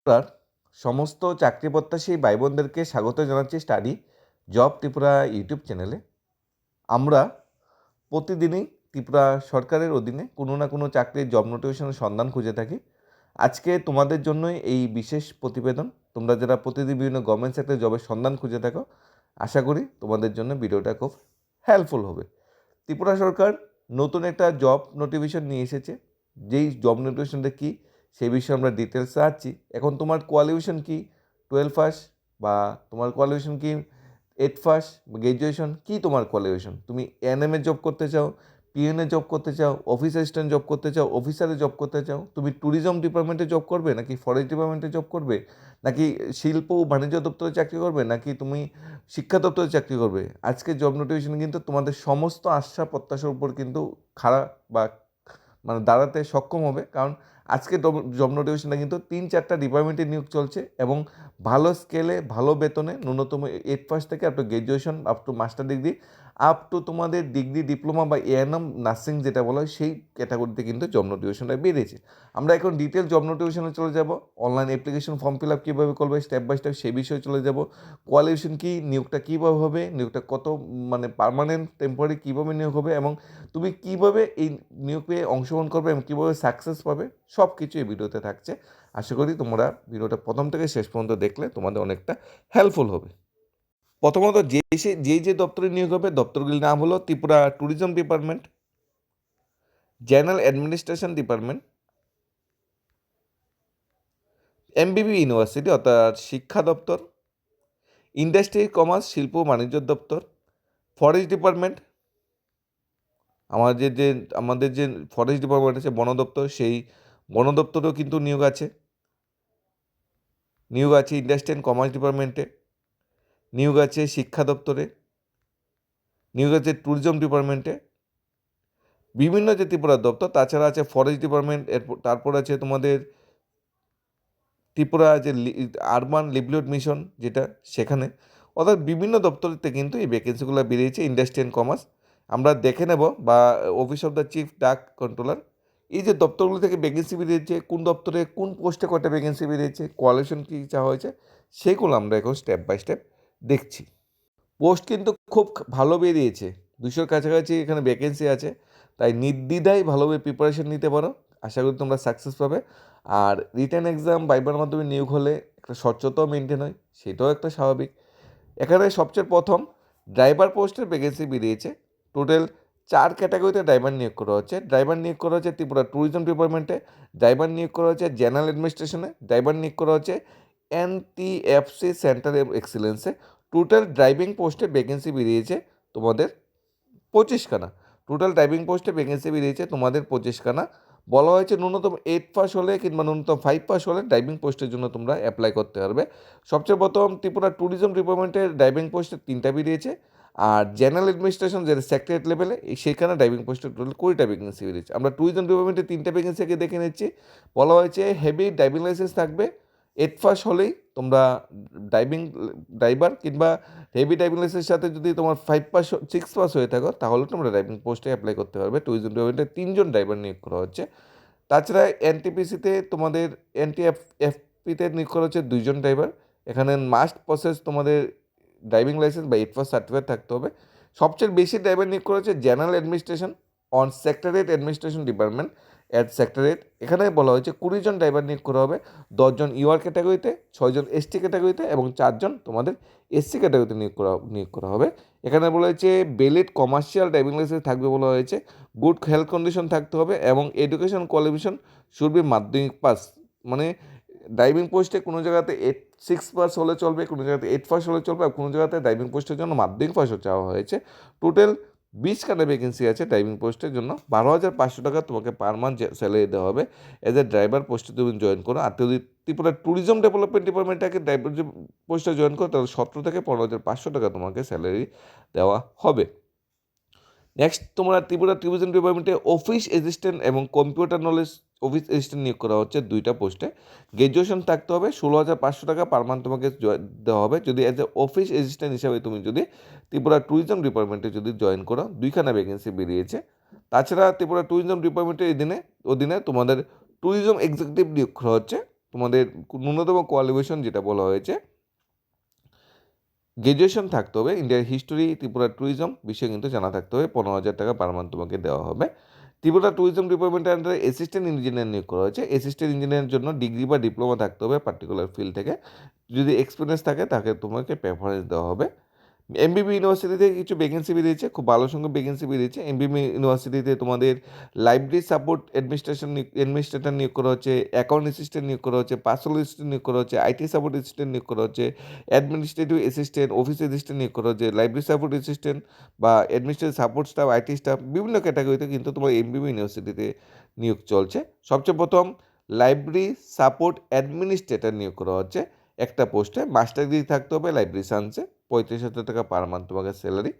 ত্রিপুরার সমস্ত চাকরি প্রত্যাশী ভাই বোনদেরকে স্বাগত জানাচ্ছি স্টাডি জব ত্রিপুরা ইউটিউব চ্যানেলে। আমরা প্রতিদিনই ত্রিপুরা সরকারের অধীনে কোনো না কোনো চাকরির জব নোটিফিকেশনের সন্ধান খুঁজে থাকি। আজকে তোমাদের জন্যই এই বিশেষ প্রতিবেদন। তোমরা যারা প্রতিদিন বিভিন্ন গভর্নমেন্ট সেক্টরে জবের সন্ধান খুঁজে থাকো, আশা করি তোমাদের জন্য ভিডিওটা খুব হেল্পফুল হবে। ত্রিপুরা সরকার নতুন একটা জব নোটিফিকেশন নিয়ে এসেছে। যেই জব নোটিফিকেশনটা কী সেই বিষয়ে আমরা ডিটেলস আসছি। এখন তোমার কোয়ালিফিকেশন কি? টুয়েলভ পাস বা তোমার কোয়ালিফিকেশন কি? এইট পাস গ্র্যাজুয়েশন কী তোমার কোয়ালিফিকেশন তুমি এনএমএ জব করতে চাও পিএনএ জব করতে চাও অফিস অ্যাসিস্ট্যান্ট জব করতে চাও অফিসারে জব করতে চাও, তুমি ট্যুরিজম ডিপার্টমেন্টে জব করবে নাকি ফরেস্ট ডিপার্টমেন্টে জব করবে? নাকি শিল্প ও বাণিজ্য দপ্তরে চাকরি করবে? নাকি তুমি শিক্ষা দপ্তরে চাকরি করবে? আজকে জব নোটিফিকেশন কিন্তু তোমাদের সমস্ত আশা প্রত্যাশার উপর কিন্তু খাড়া বা মানে দাঁড়াতে সক্ষম হবে। কারণ আজকে জব নোটিফিকেশনটা কিন্তু তিন চারটা ডিপার্টমেন্টে নিয়োগ চলছে এবং ভালো স্কেলে ভালো বেতনে ন্যূনতম এইট ফার্স্ট থেকে up to graduation up to master degree up to তোমাদের ডিগ্রি ডিপ্লোমা বা এএনএম নার্সিং যেটা বলা হয়, সেই ক্যাটাগরিতে কিন্তু জব নোটিফিকেশনটা বেরিয়েছে। আমরা এখন ডিটেল জব নোটিফিকেশনে চলে যাব online application form fill up কীভাবে করবে স্টেপ বাই স্টেপ সেই বিষয়ে চলে যাব কোয়ালিফিকেশন কী, নিয়োগটা কীভাবে হবে, নিয়োগটা কত মানে পারমানেন্ট টেম্পোরারি কীভাবে নিয়োগ হবে এবং তুমি কীভাবে এই নিয়োগ পেয়ে অংশগ্রহণ করবে এবং কীভাবে সাকসেস পাবে সব কিছু এই ভিডিওতে থাকছে। আশা করি তোমরা ভিডিওটা প্রথম থেকে শেষ পর্যন্ত দেখলে তোমাদের অনেকটা হেল্পফুল হবে। প্রথমত যে সে যে যে দপ্তরে নিয়োগ হবে, দপ্তরগুলির নাম হলো Tripura tourism department general administration department MBB university অর্থাৎ শিক্ষা দপ্তর ইন্ডাস্ট্রি কমার্স শিল্প, বাণিজ্য দপ্তর ফরেস্ট ডিপার্টমেন্ট আমাদের যে আমাদের যে ফরেস্ট ডিপার্টমেন্ট আছে, বন দপ্তর, সেই বন দপ্তরেও কিন্তু নিয়োগ আছে। নিয়োগ আছে ইন্ডাস্ট্রি অ্যান্ড কমার্স ডিপার্টমেন্টে নিয়োগ আছে শিক্ষা দপ্তরে, নিয়োগ আছে ট্যুরিজম ডিপার্টমেন্টে বিভিন্ন যে ত্রিপুরা দপ্তর, তাছাড়া আছে ফরেস্ট ডিপার্টমেন্ট এরপর, তারপর আছে তোমাদের ত্রিপুরা যে আরবান লিভলিহুড মিশন যেটা সেখানে, অর্থাৎ বিভিন্ন দপ্তরেতে কিন্তু এই ভ্যাকেন্সিগুলো বেরিয়েছে ইন্ডাস্ট্রি অ্যান্ড কমার্স আমরা দেখে নেব বা অফিস অফ দ্য চিফ ডাক কন্ট্রোলার এই যে দপ্তরগুলো থেকে ভ্যাকেন্সি বেরিয়েছে, কোন দপ্তরে কোন পোস্টে কটা ভ্যাকেন্সি বেরিয়েছে কোয়ালিফিকেশন কী চাওয়া হয়েছে, সেগুলো আমরা এখন স্টেপ বাই স্টেপ দেখছি। পোস্ট কিন্তু খুব ভালো বেরিয়েছে দুশোর কাছাকাছি এখানে ভ্যাকেন্সি আছে। তাই নির্দ্বিধায় ভালোভাবে প্রিপারেশন নিতে পারো। আশা করি তোমরা সাকসেস পাবে। আর রিটার্ন এক্সাম বাইবার মাধ্যমে নিয়োগ হলে একটা স্বচ্ছতাও মেনটেন হয়, সেটাও একটা স্বাভাবিক। এখানে সবচেয়ে প্রথম ড্রাইভার পোস্টের ভ্যাকেন্সি বেরিয়েছে। টোটাল চার ক্যাটাগরিতে ড্রাইভার নিয়োগ করা হচ্ছে। ড্রাইভার নিয়োগ করা হচ্ছে ত্রিপুরা ট্যুরিজম ডিপার্টমেন্টে ড্রাইভার নিয়োগ করা হচ্ছে জেনারেল অ্যাডমিনিস্ট্রেশনে ড্রাইভার নিয়োগ করা হচ্ছে এনটিএফসি সেন্টার এক্সিলেন্সে টোটাল ড্রাইভিং পোস্টে ভ্যাকেন্সি বেরিয়েছে তোমাদের পঁচিশখানা। টোটাল ড্রাইভিং পোস্টে ভ্যাকেন্সি বেরিয়েছে তোমাদের পঁচিশখানা। বলা হয়েছে ন্যূনতম এইট পাস হলে কিংবা ন্যূনতম ফাইভ পাস হলে ড্রাইভিং পোস্টের জন্য তোমরা অ্যাপ্লাই করতে পারবে। সবচেয়ে প্রথম ত্রিপুরা ট্যুরিজম ডিপার্টমেন্টের ড্রাইভিং পোস্টে তিনটা বেরিয়েছে আর জেনারেল অ্যাডমিনিস্ট্রেশন যেটা সেক্রেটারি লেভেলে সেখানে ড্রাইভিং পোস্টে টোটাল কুড়িটা ভ্যাকেন্সি বেরিয়েছে। আমরা ট্যুরিজম ডিপার্টমেন্টে তিনটা ভ্যাকেন্সি আগে দেখে নিচ্ছি। বলা হয়েছে হেভি ড্রাইভিং লাইসেন্স থাকবে। পাস হলেই তোমরা ড্রাইভিং ড্রাইভার কিংবা হেভি ড্রাইভিং লাইসেন্সের সাথে যদি তোমার ফাইভ পাস সিক্স পাস হয়ে থাকো, তাহলে তোমরা ড্রাইভিং পোস্টে অ্যাপ্লাই করতে পারবে। ট্যুরিজম ডিপার্টমেন্টে তিনজন ড্রাইভার নিয়োগ করা হচ্ছে। তাছাড়া এনটিপিসিতে তোমাদের এনটি এফ এফপিতে নিয়োগ করা হচ্ছে দুইজন ড্রাইভার এখানে মাস্ট প্রসেস তোমাদের ড্রাইভিং লাইসেন্স বা এইট পাস সার্টিফিকেট থাকতে হবে। সবচেয়ে বেশি ড্রাইভার নিয়োগ করা হচ্ছে general administration on secretariat administration department at secretariat এখানে বলা হয়েছে কুড়িজন ড্রাইভার নিয়োগ করা হবে দশজন ইউআর ক্যাটাগরিতে ছয়জন এসটি ক্যাটাগরিতে এবং চারজন তোমাদের এসসি ক্যাটাগরিতে নিয়োগ করা নিয়োগ করা হবে। এখানে বলা হয়েছে বেলিড কমার্শিয়াল ড্রাইভিং লাইসেন্স থাকবে বলা হয়েছে গুড হেলথ কন্ডিশন থাকতে হবে এবং এডুকেশন কোয়ালিফিকেশন শুড বি মাধ্যমিক পাস মানে ড্রাইভিং পোস্টে কোনো জায়গাতে এইট সিক্স পাস হলে চলবে, কোনো জায়গাতে এইট পাস হলে চলবে, আর কোনো জায়গাতে ড্রাইভিং পোস্টের জন্য মাধ্যমিক পাসও চাওয়া হয়েছে। টোটাল বিশখানা ভ্যাকেন্সি আছে ড্রাইভিং পোস্টের জন্য। বারো হাজার পাঁচশো টাকা তোমাকে পার মান্থ স্যালারি দেওয়া হবে। এজ এ ড্রাইভার পোস্টে তুমি জয়েন করো। আর যদি ত্রিপুরা ট্যুরিজম ডেভেলপমেন্ট ডিপার্টমেন্টটাকে ড্রাইভার পোস্টে জয়েন করো, তাহলে সতেরো থেকে পনেরো হাজার পাঁচশো টাকা তোমাকে স্যালারি দেওয়া হবে। নেক্সট তোমরা ত্রিপুরা ট্রিবিউশন ডিপার্টমেন্টে অফিস অ্যাসিস্ট্যান্ট এবং কম্পিউটার নলেজ অফিস অ্যাসিস্ট্যান্ট নিয়োগ করা হচ্ছে দুইটা পোস্টে গ্র্যাজুয়েশন থাকতে হবে, ষোলো হাজার পাঁচশো টাকা পার মান্থ তোমাকে দেওয়া হবে। যদি অ্যাজ এ অফিস অ্যাসিস্ট্যান্ট হিসাবে তুমি যদি ত্রিপুরা ট্যুরিজম ডিপার্টমেন্টে যদি জয়েন করো, দুইখানা ভ্যাকেন্সি বেরিয়েছে। তাছাড়া ত্রিপুরা ট্যুরিজম ডিপার্টমেন্টের অধীনে অধীনে তোমাদের ট্যুরিজম এক্সিকিউটিভ নিয়োগ করা হচ্ছে। তোমাদের ন্যূনতম কোয়ালিফিকেশন যেটা বলা হয়েছে গ্র্যাজুয়েশন থাকতে হবে। ইন্ডিয়ার হিস্টোরি ত্রিপুরা ট্যুরিজম বিষয়ে কিন্তু জানা থাকতে হবে। পনেরো হাজার টাকা পার মান্থ তোমাকে দেওয়া হবে। ত্রিপুরা ট্যুরিজম ডিপার্টমেন্টের আন্ডারে অ্যাসিস্ট্যান্ট ইঞ্জিনিয়ার নিয়োগ করা হয়েছে। অ্যাসিস্ট্যান্ট ইঞ্জিনিয়ারের জন্য ডিগ্রি বা ডিপ্লোমা থাকতে হবে পার্টিকুলার ফিল্ড থেকে। যদি এক্সপিরিয়েন্স থাকে তাকে তোমাকে প্রেফারেন্স দেওয়া হবে। এমবিবি ইউনিভার্সিটি থেকে কিছু ভ্যাকেন্সি বেরিয়েছে খুব ভালো সংখ্যক ভ্যাকেন্সি বেরিয়েছে এমবিবি ইউনিভার্সিটিতে তোমাদের লাইব্রেরি সাপোর্ট অ্যাডমিনিস্ট্রেশন অ্যাডমিনিস্ট্রেটর নিয়োগ করা হচ্ছে অ্যাকাউন্ট অ্যাসিস্ট্যান্ট নিয়োগ করা হচ্ছে পার্সোনাল অ্যাসিস্ট্যান্ট নিয়োগ করা হচ্ছে আইটি সাপোর্ট অ্যাসিস্ট্যান্ট নিয়োগ করা হচ্ছে অ্যাডমিনিস্ট্রেটিভ অ্যাসিস্ট্যান্ট অফিস অ্যাসিস্ট্যান্ট নিয়োগ করা হচ্ছে লাইব্রেরি সাপোর্ট অ্যাসিস্ট্যান্ট বা administrative support staff IT staff বিভিন্ন ক্যাটাগরিতে কিন্তু তোমার এমবিবি ইউনিভার্সিটিতে নিয়োগ চলছে। সবচেয়ে প্রথম লাইব্রেরি সাপোর্ট অ্যাডমিনিস্ট্রেটর নিয়োগ করা হচ্ছে। একটা পোস্টে মাস্টার ডিগ্রি থাকতে হবে লাইব্রেরি সায়েন্সে পঁয়ত্রিশ হাজার টাকা পার মান্থ তোমাকে স্যালারি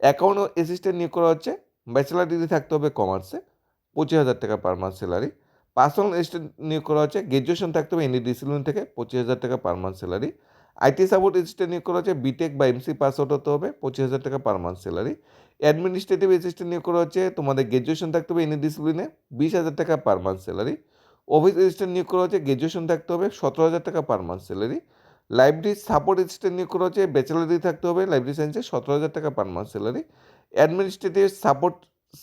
অ্যাকাউন্ট অ্যাসিস্ট্যান্ট নিয়োগ করা হচ্ছে। ব্যাচেলার ডিগ্রি থাকতে হবে কমার্সে পঁচিশ হাজার টাকা per month salary personal assistant নিয়োগ করা হচ্ছে। গ্র্যাজুয়েশন থাকতে হবে এনডি ডিসিপ্লিন থেকে, পঁচিশ হাজার টাকা per month salary IT support assistant নিয়োগ করা হচ্ছে। বিটেক বা এমসি পাস আউট হতে হবে, পঁচিশ হাজার টাকা per month salary administrative assistant নিয়োগ করা হচ্ছে। তোমাদের গ্র্যাজুয়েশন থাকতে হবে এনডি ডিসিপ্লিনে বিশ হাজার টাকা per month salary office assistant নিয়োগ করা হচ্ছে। গ্র্যাজুয়েশন থাকতে হবে, সতেরো হাজার টাকা per month salary library support assistant নিয়োগ করা হচ্ছে ব্যাচেলারি থাকতে হবে, লাইব্রেরি সায়েন্সে সতেরো হাজার টাকা per month salary administrative support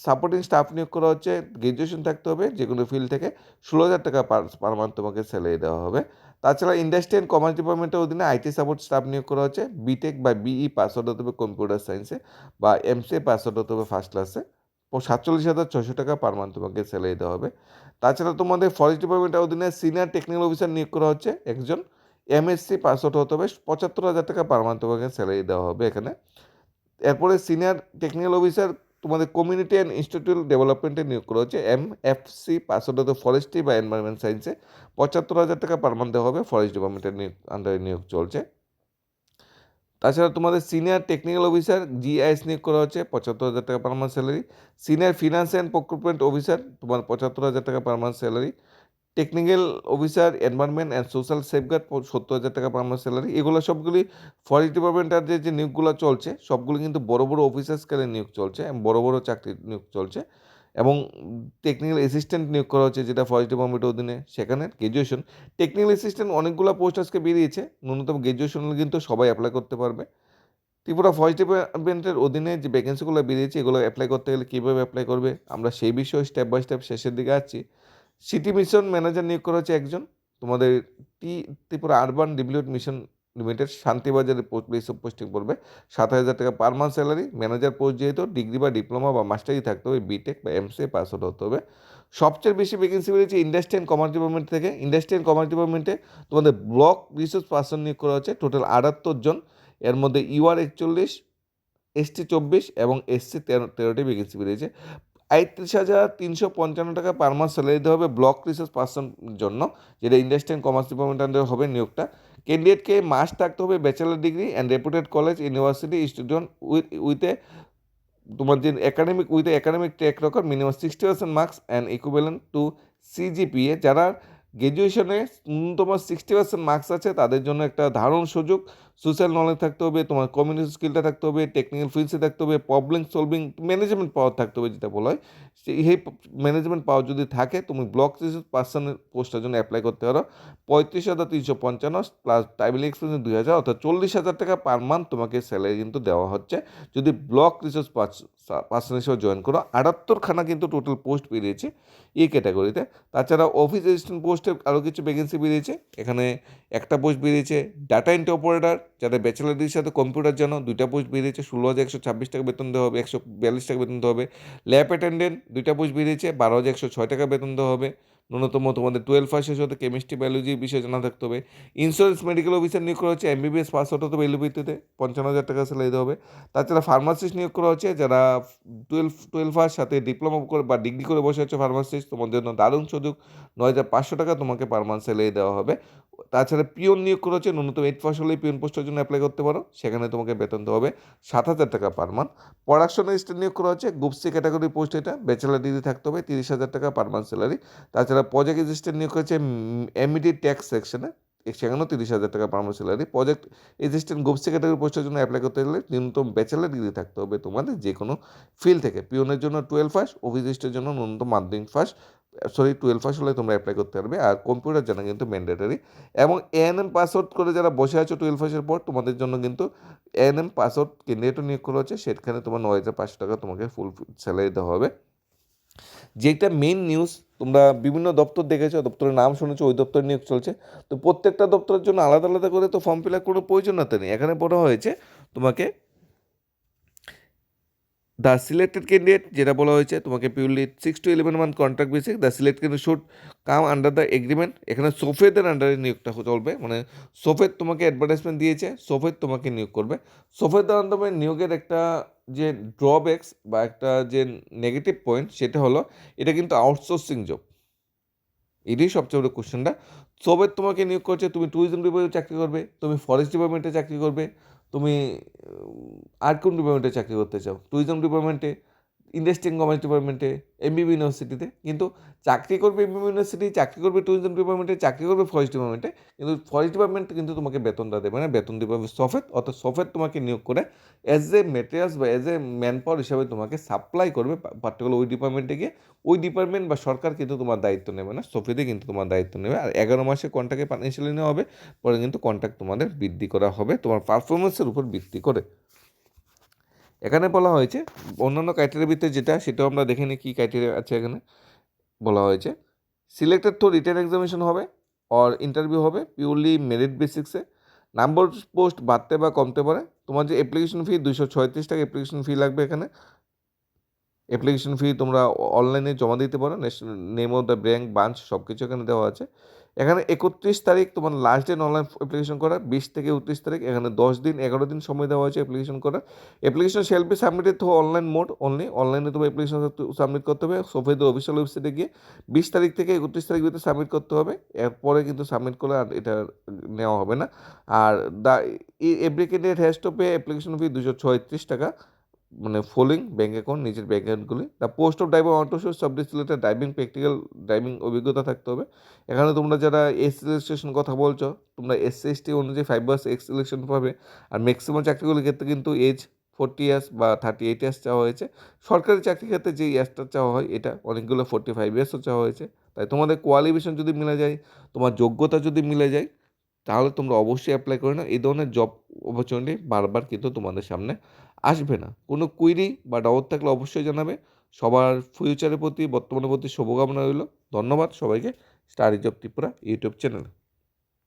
supporting staff নিয়োগ করা হচ্ছে গ্র্যাজুয়েশন থাকতে হবে, যে কোনো ফিল্ড থেকে ষোলো হাজার টাকা পার পার মান্থ তোমাকে স্যালারি দেওয়া হবে। তাছাড়া ইন্ডাস্ট্রি অ্যান্ড কমার্স ডিপার্টমেন্টের অধীনে আইটি সাপোর্ট স্টাফ নিয়োগ করা হচ্ছে বিটেক বা বিই পাস আউট হতে হবে কম্পিউটার সায়েন্সে বা এমসিএ পাস আউট হতে হবে ফার্স্ট ক্লাসে সাতচল্লিশ হাজার ছশো টাকা পার মান্থ তোমাকে স্যালারি দেওয়া হবে। তাছাড়া তোমাদের ফরেস্ট ডিপার্টমেন্টের অধীনে সিনিয়র টেকনিক্যাল অফিসার নিয়োগ করা হচ্ছে, একজন। এমএসসি পাস আউট হতে হবে, পঁচাত্তর হাজার টাকা পার মান্থ তোমাকে স্যালারি দেওয়া হবে এখানে। এরপরে সিনিয়র টেকনিক্যাল অফিসার তোমাদের কমিউনিটি অ্যান্ড ইনস্টিটিউট ডেভেলপমেন্টে নিয়োগ করা হচ্ছে। M F C pass out হতে ফরেস্ট্রি বা এনভায়রনমেন্ট সায়েন্সে পঁচাত্তর হাজার টাকা পার মান্থ দেওয়া হবে ফরেস্ট ডিপার্টমেন্টের নিয়োগ আন্ডারে নিয়োগ চলছে। তাছাড়া তোমাদের সিনিয়র টেকনিক্যাল অফিসার জিআইএস নিয়োগ করা হচ্ছে, পঁচাত্তর হাজার টাকা per month salary senior finance and procurement officer তোমার পঁচাত্তর হাজার টাকা per month salary technical officer environment and social safeguard সত্তর হাজার টাকা পার মান্থ স্যালারি এগুলো সবগুলি ফরেস্ট ডিপার্টমেন্টের যে যে নিয়োগগুলো চলছে, সবগুলি কিন্তু বড় বড় অফিসার স্কেলে নিয়োগ চলছে বড় বড় চাকরির নিয়োগ চলছে এবং টেকনিক্যাল অ্যাসিস্ট্যান্ট নিয়োগ করা হচ্ছে যেটা ফরেস্ট ডিপার্টমেন্টের অধীনে, সেখানে গ্র্যাজুয়েশন টেকনিক্যাল অ্যাসিস্ট্যান্ট অনেকগুলো পোস্ট আজকে বেরিয়েছে, ন্যূনতম গ্র্যাজুয়েশন কিন্তু সবাই অ্যাপ্লাই করতে পারবে। ত্রিপুরা ফরেস্ট ডিপার্টমেন্টের অধীনে যে ভ্যাকেন্সিগুলো বেরিয়েছে, এগুলো অ্যাপ্লাই করতে গেলে কীভাবে অ্যাপ্লাই করবে, আমরা সেই বিষয়ে স্টেপ বাই স্টেপ শেষের দিকে আছি সিটি মিশন ম্যানেজার নিয়োগ করা হচ্ছে একজন। তোমাদের টি, Tripura urban development mission limited শান্তিবাজারে এইসব পোস্টিং পড়বে। সাত হাজার টাকা per month salary manager post যেহেতু ডিগ্রি বা ডিপ্লোমা বা মাস্টারই থাকতে হবে বিটেক বা এমসিএ পাস হতে হবে। সবচেয়ে বেশি ভ্যাকেন্সি বেরিয়েছে ইন্ডাস্ট্রি অ্যান্ড কমার্স ডিপার্টমেন্ট থেকে। ইন্ডাস্ট্রি অ্যান্ড কমার্স ডিপার্টমেন্টে তোমাদের ব্লক রিসোর্স পার্সন নিয়োগ করা হচ্ছে টোটাল আটাত্তর জন। এর মধ্যে ইউআর একচল্লিশ এসটি চব্বিশ এবং এসসি তেরো, তেরোটি ভ্যাকেন্সি বেরিয়েছে আটত্রিশ হাজার তিনশো পঞ্চান্ন টাকা পার মাস স্যালারি দিতে হবে ব্লক রিসার্চ পার্সন জন্য, যেটা ইন্ডাস্ট্রি অ্যান্ড কমার্স ডিপার্টমেন্ট আন্ডারে হবে নিয়োগটা। ক্যান্ডিডেটকে মাস থাকতে হবে bachelor degree and reputed college university student with with a তোমার যে academic with academic track record minimum sixty percent marks and equivalent to CGPA যারা গ্র্যাজুয়েশনে ন্যূনতম সিক্সটি পার্সেন্ট মার্কস আছে, তাদের জন্য একটা দারুণ সুযোগ। সোশ্যাল নলেজ থাকতে হবে, তোমার কমিউনিটি স্কিলটা থাকতে হবে টেকনিক্যাল ফিল্ডসে থাকতে হবে প্রবলেম সলভিং ম্যানেজমেন্ট পাওয়ার থাকতে হবে যেটা বলা হয়। সেই ম্যানেজমেন্ট পাওয়ার যদি থাকে, তুমি ব্লক পার্সনের পোস্টের জন্য অ্যাপ্লাই করতে পারো। পঁয়ত্রিশ হাজার তিনশো পঞ্চান্ন প্লাস ট্রাইবেল এক্সপেন্স দুই হাজার, অর্থাৎ চল্লিশ হাজার টাকা পার মান্থ তোমাকে স্যালারি কিন্তু দেওয়া হচ্ছে। যদি ব্লক রিসোর্স পার্সন হিসেবে জয়েন করো, আটাত্তরখানা কিন্তু টোটাল পোস্ট বেরিয়েছে এই ক্যাটাগরিতে তাছাড়া অফিস অ্যাসিস্ট্যান্ট পোস্টে আরও কিছু ভ্যাকেন্সি বেরিয়েছে, এখানে একটা পোস্ট বেরিয়েছে ডাটা এন্ট্রি অপারেটার যাদের ব্যাচেলার ডিগ্রির সাথে কম্পিউটার জন্য দুইটা পোস্ট বেরিয়েছে ষোলো হাজার একশো ছাব্বিশ টাকা বেতন দেওয়া হবে, একশো বিয়াল্লিশ টাকা বেতন দেওয়া হবে। ল্যাব অ্যাটেন্ডেন্ট দুইটা পোস্ট বেরিয়েছে বারো হাজার একশো ছয় টাকা বেতন দেওয়া হবে। ন্যূনতম তোমাদের টুয়েলভ ফার্স্ট শেষ হতে কেমিস্ট্রি বায়োলজি বিষয়ে জানা থাকতে হবে। ইন্স্যুরেন্স মেডিকেল অফিসার নিয়োগ করা হচ্ছে এমবিবিএস পাস হতে হবে এলবিতে পঞ্চান্ন হাজার টাকা স্যালারি দেওয়া হবে। তাছাড়া ফার্মাসিস্ট নিয়োগ করা হচ্ছে, যারা টুয়েলভ টুয়েলভ ফার্স্ট সাথে ডিপ্লোমা করে বা ডিগ্রি করে বসে আছে ফার্মাসিস্ট তোমাদের জন্য দারুণ সুযোগ। নয় হাজার পাঁচশো টাকা তোমাকে পার মান্থ স্যালারি দেওয়া হবে। তাছাড়া পিওন নিয়োগ করা হচ্ছে, ন্যূনতম এইট পাস হলেই পিওন পোস্টের জন্য অ্যাপ্লাই করতে পারো। সেখানে তোমাকে বেতন দেওয়া হবে সাত হাজার টাকা পার মান্থ প্রোডাকশন অ্যাসিস্ট্যান্ট নিয়োগ করা হচ্ছে গ্রুপ সি ক্যাটাগরি পোস্ট এটা ব্যাচেলার ডিগ্রি থাকতে হবে, তিরিশ হাজার টাকা পার মান্থ স্যালারি তাছাড়া প্রজেক্ট অ্যাসিস্ট্যান্ট নিয়োগ করেছে এমইডি ট্যাক্স সেকশনে সেখানেও তিরিশ হাজার টাকা per month salary project assistant group category পোস্টের জন্য অ্যাপ্লাই করতে গেলে ন্যূনতম ব্যাচেলার ডিগ্রি থাকতে হবে তোমাদের যে কোনো ফিল্ড থেকে। পিওনের জন্য টুয়েলভ ফার্স্ট অফিস জন্য ন্যূনতম মাধ্যমিক ফার্স্ট সরি টুয়েলভ পাস হলে তোমরা অ্যাপ্লাই করতে পারবে। আর কম্পিউটার জানা কিন্তু ম্যান্ডেটারি এবং এএনএম পাসওয়ার্ড করে যারা বসে আছো টুয়েলভ পাসের পর, তোমাদের জন্য কিন্তু এএনএম পাসওয়ার্ড ক্যান্ডিডেটও নিয়োগ করা হচ্ছে। সেখানে তোমার নয় হাজার পাঁচশো টাকা তোমাকে ফুল স্যালারি দেওয়া হবে। যেটা মেন নিউজ তোমরা বিভিন্ন দপ্তর দেখেছ, দপ্তরের নাম শুনেছো, ওই দপ্তর নিয়োগ চলছে। তো প্রত্যেকটা দপ্তরের জন্য আলাদা আলাদা করে তো ফর্ম ফিল আপ কোনো প্রয়োজনীয়তা নেই। এখানে বলা হয়েছে তোমাকে দ্য সিলেক্টেড ক্যান্ডিডেট যেটা বলা হয়েছে, তোমাকে purely six to eleven month contract basic the select candidate should come under the agreement এখানে সোফেদের আন্ডারে নিয়োগটা চলবে মানে সোফেদ তোমাকে অ্যাডভার্টাইজমেন্ট দিয়েছে, সোফেদ তোমাকে নিয়োগ করবে। সোফেদের মাধ্যমে নিয়োগের একটা যে ড্রব্যাক্স বা একটা যে নেগেটিভ পয়েন্ট সেটা হলো এটা কিন্তু আউটসোর্সিং জব এটাই সবচেয়ে বড় কোশ্চেনটা সোফেদ তোমাকে নিয়োগ করছে, তুমি ট্যুরিজম ডিপার্টমেন্টে চাকরি করবে, তুমি ফরেস্ট ডিপার্টমেন্টে চাকরি করবে তুমি আর কোন ডিপার্টমেন্টে চাকরি করতে চাও? ট্যুরিজম ডিপার্টমেন্টে ইন্ডাস্ট্রি অ্যান্ড কমার্স ডিপার্টমেন্টে এমবিবি ইউনিভার্সিটিতে কিন্তু চাকরি করবে এমবিবি ইউনিভার্সিটি চাকরি করবে ট্যুরিজম ডিপার্টমেন্টে চাকরি করবে ফরেস্ট ডিপার্টমেন্টে কিন্তু ফরেস্ট ডিপার্টমেন্ট কিন্তু তোমাকে বেতনটা দেবে না। বেতন দেবে সফেদ অর্থাৎ সফেদ তোমাকে নিয়োগ করে অ্যাজ এ মেটেরিয়ালস বা অ্যাজ এ ম্যান পাওয়ার হিসাবে তোমাকে সাপ্লাই করবে পার্টিকুলার ওই ডিপার্টমেন্টে গিয়ে। ওই ডিপার্টমেন্ট বা সরকার কিন্তু তোমার দায়িত্ব নেবে না সফেদে কিন্তু তোমার দায়িত্ব নেবে। আর এগারো মাসে কন্ট্রাক্টে ফাইন্যান্সিয়ালি নেওয়া হবে, পরে কিন্তু কন্ট্রাক্ট তোমাদের বৃদ্ধি করা হবে, তোমার পারফরমেন্সের উপর ভিত্তি করে। এখানে বলা হয়েছে, অন্যান্য ক্রাইটেরিয়ার ভিতরে যেটা, সেটাও আমরা দেখে নিই কী ক্রাইটেরিয়া আছে এখানে। বলা হয়েছে সিলেক্টেড থ্রু রিটার্ন এক্সামিনেশন হবে অর ইন্টারভিউ হবে পিওরলি মেরিট বেসিক্সে নাম্বার পোস্ট বাড়তে বা কমতে পারে। তোমার যে অ্যাপ্লিকেশন ফি দুশো ছয়ত্রিশ টাকা অ্যাপ্লিকেশন ফি লাগবে এখানে। অ্যাপ্লিকেশন ফি তোমরা অনলাইনে জমা দিতে পারো। Name of the bank branch সব কিছু এখানে দেওয়া আছে। এখানে একত্রিশ তারিখ তোমার লাস্ট ডেট অনলাইন অ্যাপ্লিকেশন করা, বিশ থেকে উনত্রিশ তারিখ, এখানে দশ দিন, এগারো দিন সময় দেওয়া হয়েছে অ্যাপ্লিকেশন করার। Application be submitted through online mode only অনলাইনে তোমার অ্যাপ্লিকেশন সাবমিট করতে হবে। সোফেদ অফিসিয়াল ওয়েবসাইটে গিয়ে বিশ তারিখ থেকে একত্রিশ তারিখ ভিতরে সাবমিট করতে হবে। এরপরে কিন্তু সাবমিট করলে আর এটা নেওয়া হবে না। আর the every candidate has to pay application fee দুশো ছয়ত্রিশ টাকা। মানে ফলোইং ব্যাঙ্ক অ্যাকাউন্ট নিজের bank অ্যাকাউন্টগুলি the post of driver auto show সব ডিস্ট্রিক্টের ড্রাইভিং প্র্যাকটিক্যাল ড্রাইভিং অভিজ্ঞতা থাকতে হবে। এখানে তোমরা যারা এস রেজিস্ট্রেশন কথা বলছো, তোমরা এস এস টি অনুযায়ী ফাইভ বার্স এক্স সিলেকশন পাবে। আর ম্যাক্সিমাম চাকরিগুলির ক্ষেত্রে কিন্তু এজ ফোর্টি ইয়ার্স বা থার্টি এইট ইয়ার্স চাওয়া হয়েছে। সরকারি চাকরির ক্ষেত্রে যে ইয়ার্সটা চাওয়া হয়, এটা অনেকগুলো ফোর্টি ফাইভ ইয়ার্সও চাওয়া হয়েছে। তাই তোমাদের কোয়ালিফিকেশন যদি মিলে যায়, তোমার যোগ্যতা যদি মিলে যায়, তাহলে তোমরা অবশ্যই অ্যাপ্লাই করে নাও। এই ধরনের জব অপরচুনিটি বারবার কিন্তু তোমাদের সামনে আসবে না। কোনো কুইরি বা ডাউট থাকলে অবশ্যই জানাবে। সবার ফিউচারের প্রতি, বর্তমানের প্রতি শুভকামনা রইল। ধন্যবাদ সবাইকে। Star of Tripura YouTube channel